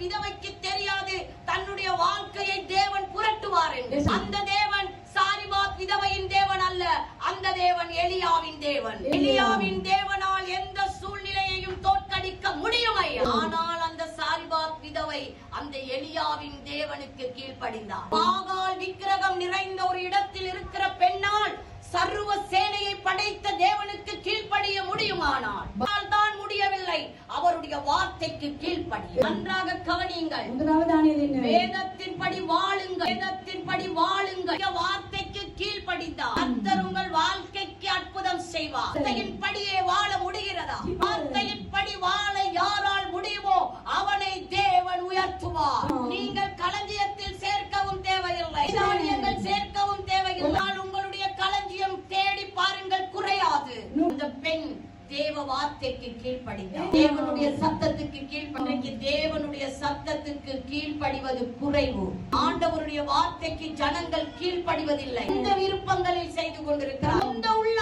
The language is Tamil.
விதவைக்கு தெரியாது. வாழ்க்கையை தேவன் புரட்டுவார் என்று. அந்த தேவன் சாரிபாத் ஆனால் அந்த சாரிபாத் விதவை அந்த எலியாவின் தேவனுக்கு கீழ்ப்படிந்தார். பாகால் விக்கிரகம் நிறைந்த ஒரு இடத்தில் இருக்கிற பெண்ணால் சர்வ சேனையை படைத்த தேவனுக்கு கீழ்ப்படிய முடியுமானால். அவருடைய வார்த்தைக்கு கீழ்ப்படிய நன்றாக கவனியுங்கள். முதலாவதானது என்ன? வேதத்தின்படி வாழுங்கள். வேதத்தின்படி வாழுங்கள். வார்த்தைக்கு கீழ்ப்படிந்தார் கர்த்தர் உங்கள் வாழ்க்கைக்கு அற்புதம் செய்வார். தேவ வார்த்தைக்கு கீழ்ப்படிந்தார். தேவனுடைய சத்தத்துக்கு கீழ்ப்படிக்கு தேவனுடைய சத்தத்துக்கு கீழ்ப்படிவது குறைவு. ஆண்டவருடைய வார்த்தைக்கு ஜனங்கள் கீழ்ப்படிவதில்லை. இந்த விருப்பங்களில் செய்து கொண்டிருக்கிறார். இந்த உல்லாச